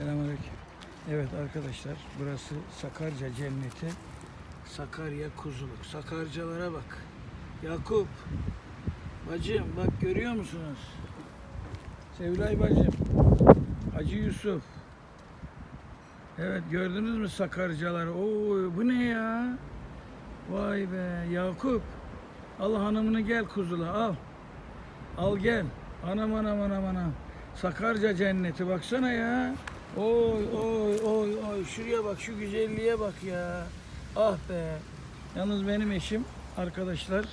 Selamünaleyküm. Evet arkadaşlar burası Sakarca Cenneti. Sakarya Kuzuluk. Sakarcalara bak. Yakup. Bacım bak görüyor musunuz? Sevilay bacım. Hacı Yusuf. Evet gördünüz mü Sakarcaları? Oo bu ne ya? Vay be Yakup. Al hanımını gel kuzula al. Al gel. Anam anam anam anam. Sakarca cenneti baksana ya. Oy oy oy oy şuraya bak şu güzelliğe bak ya. Ah be. Yalnız benim eşim arkadaşlar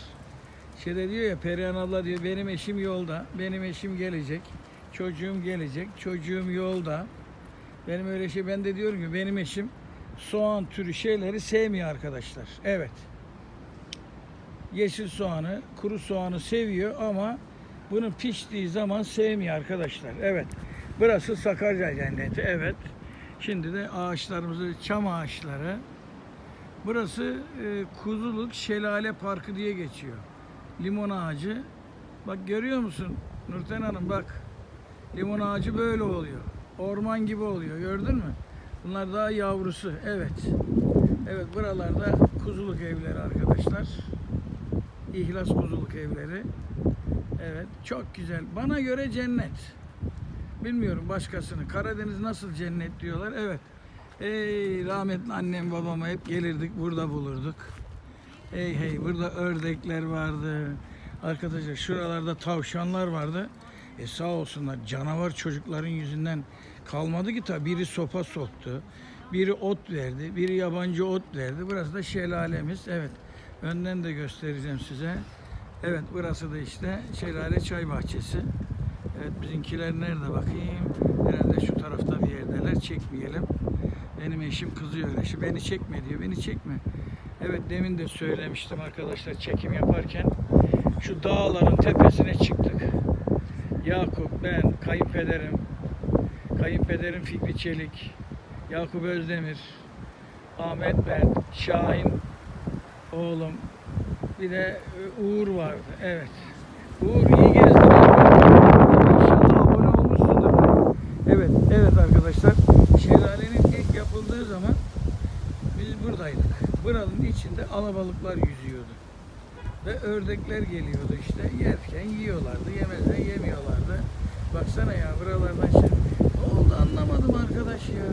şeyde diyor ya Perihan abla diyor benim eşim yolda. Benim eşim gelecek. Çocuğum gelecek. Çocuğum yolda. Benim öyle şey ben de diyorum ki benim eşim soğan türü şeyleri sevmiyor arkadaşlar. Evet. Yeşil soğanı, kuru soğanı seviyor ama bunun piştiği zaman sevmiyor arkadaşlar. Evet. Burası Sakarya Cenneti. Evet. Şimdi de ağaçlarımızı, çam ağaçları. Burası e, Kuzuluk Şelale Parkı diye geçiyor. Limon ağacı. Bak görüyor musun Nurten Hanım bak. Limon ağacı böyle oluyor. Orman gibi oluyor. Gördün mü? Bunlar daha yavrusu. Evet. Evet buralarda kuzuluk evleri arkadaşlar. İhlas kuzuluk evleri. Evet çok güzel. Bana göre cennet. Bilmiyorum başkasını. Karadeniz nasıl cennet diyorlar. Evet. Ey rahmetli annem babama hep gelirdik burada bulurduk. Hey hey burada ördekler vardı. Arkadaşlar şuralarda tavşanlar vardı. E sağ olsunlar canavar çocukların yüzünden kalmadı ki tabi biri sopa soktu. Biri ot verdi, biri yabancı ot verdi. Burası da şelalemiz. Evet. Önden de göstereceğim size. Evet burası da işte Şelale Çay Bahçesi. Evet bizimkiler nerede bakayım? Herhalde şu tarafta bir yerdeler. Çekmeyelim. Benim eşim kızıyor öyle. Beni çekme diyor. Beni çekme. Evet demin de söylemiştim arkadaşlar çekim yaparken. Şu dağların tepesine çıktık. Yakup, ben, kayınpederim, kayınpederim Fikri Çelik, Yakup Özdemir, Ahmet ben, Şahin oğlum, bir de e, Uğur vardı. Evet. Uğur iyi gezdin. İnşallah abone olmuşsundur. Evet, arkadaşlar. Şelalenin ilk yapıldığı zaman biz buradaydık. Buranın içinde alabalıklar yüzüyordu. Ve ördekler geliyordu işte. Yerken yiyorlardı, yemezden yemiyorlardı. Baksana ya buralardan şey. Ne oldu anlamadım arkadaş ya.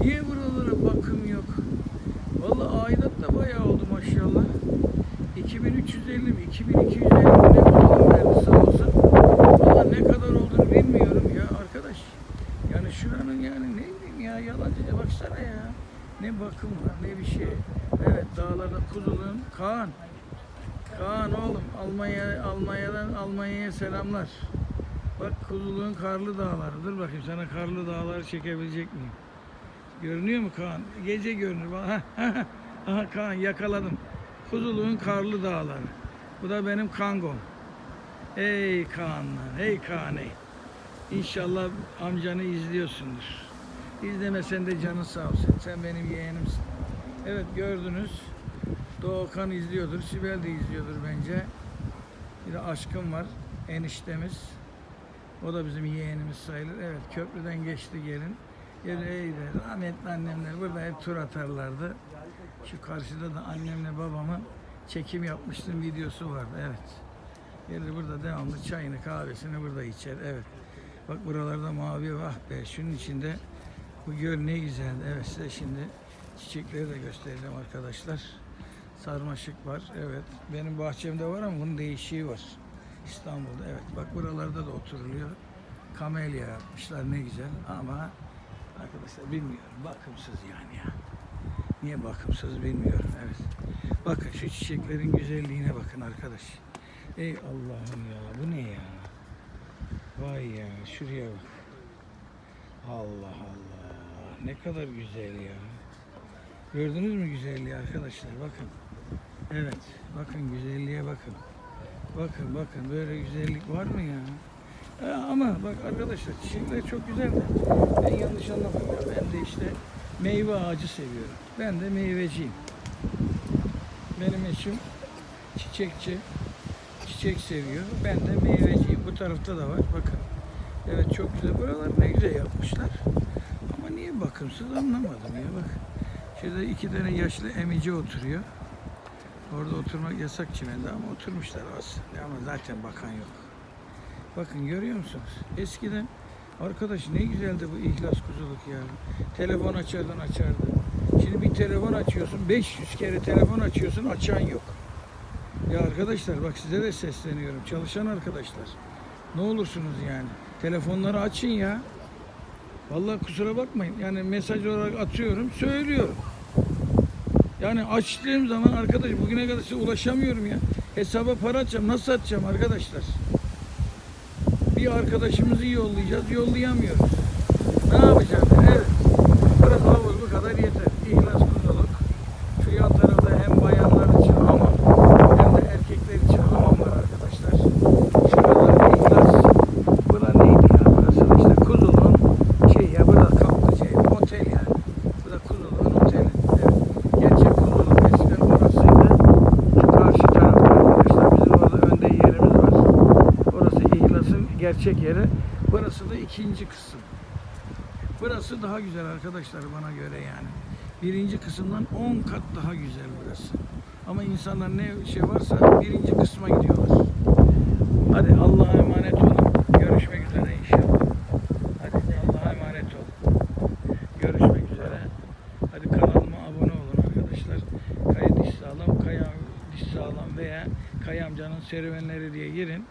Niye buralara bakım yok? Vallahi aidat da bayağı oldu maşallah. 2350 mi? 2250 mi? Ne verdi sağ olsun. Valla ne kadar olduğunu bilmiyorum ya arkadaş. Yani şuranın yani ne bileyim ya yalancıya baksana ya. Ne bakım var ne bir şey. Evet dağlarda kuzuluğun Kaan. Kaan oğlum Almanya Almanya'dan Almanya'ya selamlar. Bak kuzuluğun karlı dağları. Dur bakayım sana karlı dağları çekebilecek miyim? Görünüyor mu Kaan? Gece görünür. Bak, ha, ha, ha. Aha Kaan yakaladım. Kuzuluğun karlı dağları. Bu da benim kangom. Ey Kaanlar, ey. İnşallah amcanı izliyorsundur. İzlemesen de canın sağ olsun. Sen benim yeğenimsin. Evet gördünüz. Doğukan izliyordur. Sibel de izliyordur bence. Bir de aşkım var. Eniştemiz. O da bizim yeğenimiz sayılır. Evet köprüden geçti gelin. Geleydi. Rahmetli annemler burada hep tur atarlardı. Şu karşıda da annemle babamın çekim yapmıştım videosu vardı. Evet. Gelir burada devamlı çayını kahvesini burada içer. Evet. Bak buralarda mavi vah be. Şunun içinde bu göl ne güzeldi. Evet size şimdi çiçekleri de göstereceğim arkadaşlar. Sarmaşık var. Evet. Benim bahçemde var ama bunun değişiği var. İstanbul'da. Evet. Bak buralarda da oturuluyor. Kamelya yapmışlar ne güzel ama arkadaşlar bilmiyorum. Bakımsız yani ya. Niye bakımsız bilmiyorum. Evet. Bakın şu çiçeklerin güzelliğine bakın arkadaş. Ey Allah'ım ya bu ne ya? Vay ya şuraya bak. Allah Allah. Ne kadar güzel ya. Gördünüz mü güzelliği arkadaşlar? Bakın. Evet. Bakın güzelliğe bakın. Bakın bakın böyle güzellik var mı ya? E, ama bak arkadaşlar çiçekler çok güzel de ben yanlış ya. Ben de işte meyve ağacı seviyorum. Ben de meyveciyim. Benim eşim çiçekçi. Çiçek seviyor. Ben de meyveciyim. Bu tarafta da var. Bakın. Evet çok güzel. Buralar ne güzel yapmışlar. Niye bakımsız anlamadım ya bak. Şurada iki tane yaşlı emici oturuyor. Orada oturmak yasak çimende ama oturmuşlar aslında ama zaten bakan yok. Bakın görüyor musunuz? Eskiden arkadaş ne güzeldi bu ihlas kuzuluk ya. Telefon açardın açardın. Şimdi bir telefon açıyorsun 500 kere telefon açıyorsun açan yok. Ya arkadaşlar bak size de sesleniyorum. Çalışan arkadaşlar. Ne olursunuz yani. Telefonları açın ya. Vallahi kusura bakmayın. Yani mesaj olarak atıyorum, söylüyorum. Yani açtığım zaman arkadaş bugüne kadar size ulaşamıyorum ya. Hesaba para atacağım. Nasıl atacağım arkadaşlar? Bir arkadaşımızı yollayacağız, yollayamıyoruz. Ne yapacağız? Evet. Burası havuz bu kadar yeter. İhlas kuzuluk. Şu yan tarafta hem bayanlar için hamam hem de erkekler için hamam var arkadaşlar. Şurada ihlas. Bura neydi ya? Burası işte kuzuluğun şey ya burada kaplıca evi, otel yani. Bu da kuzuluğun oteli. Evet. Gerçek kuzuluk eskiden orasıydı. Şu karşı tarafta arkadaşlar bizim orada önde yerimiz var. Orası ihlasın gerçek yeri. Burası da ikinci kısım. Burası daha güzel arkadaşlar bana göre yani. Birinci kısımdan 10 kat daha güzel burası. Ama insanlar ne şey varsa birinci kısma gidiyorlar. Hadi Allah'a emanet olun. Görüşmek üzere inşallah. Hadi Allah'a emanet olun. Görüşmek üzere. Hadi kanalıma abone olun arkadaşlar. Kaya Diş Sağlam, Kaya Diş Sağlam veya Kaya amcanın serüvenleri diye girin.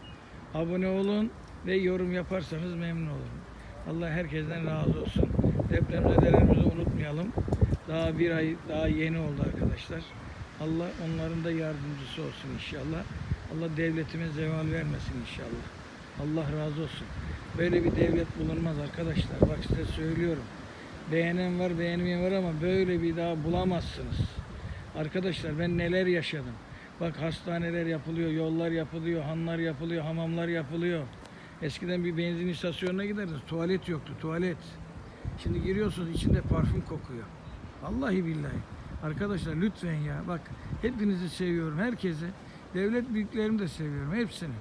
Abone olun ve yorum yaparsanız memnun olurum. Allah herkesten razı olsun. Depremzedelerimizi unutmayalım. Daha bir ay daha yeni oldu arkadaşlar. Allah onların da yardımcısı olsun inşallah. Allah devletime zeval vermesin inşallah. Allah razı olsun. Böyle bir devlet bulunmaz arkadaşlar. Bak size söylüyorum. Beğenen var, beğenmeyen var ama böyle bir daha bulamazsınız. Arkadaşlar ben neler yaşadım. Bak hastaneler yapılıyor, yollar yapılıyor, hanlar yapılıyor, hamamlar yapılıyor. Eskiden bir benzin istasyonuna giderdiniz. Tuvalet yoktu, tuvalet. Şimdi giriyorsunuz içinde parfüm kokuyor. Vallahi billahi. Arkadaşlar lütfen ya bak hepinizi seviyorum. Herkesi. Devlet büyüklerimi de seviyorum. Hepsini.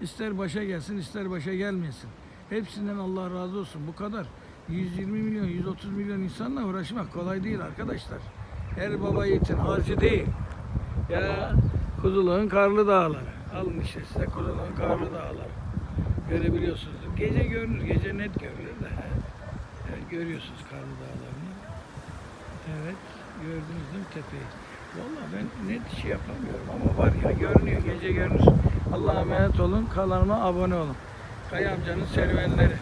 İster başa gelsin ister başa gelmesin. Hepsinden Allah razı olsun. Bu kadar. 120 milyon, 130 milyon insanla uğraşmak kolay değil arkadaşlar. Her baba yiğitin harcı değil. Ya Kuzuluğun karlı dağları. Alın işte size Kuzuluğun karlı dağları. Görebiliyorsunuz. Gece görünür, gece net görülür de. Evet, görüyorsunuz karlı dağlarını. Evet, gördünüz değil mi tepeyi? Vallahi ben net şey yapamıyorum ama var ya görünüyor, gece görünür. Allah'a emanet olun, kanalıma abone olun. Kaya amcanın serüvenleri.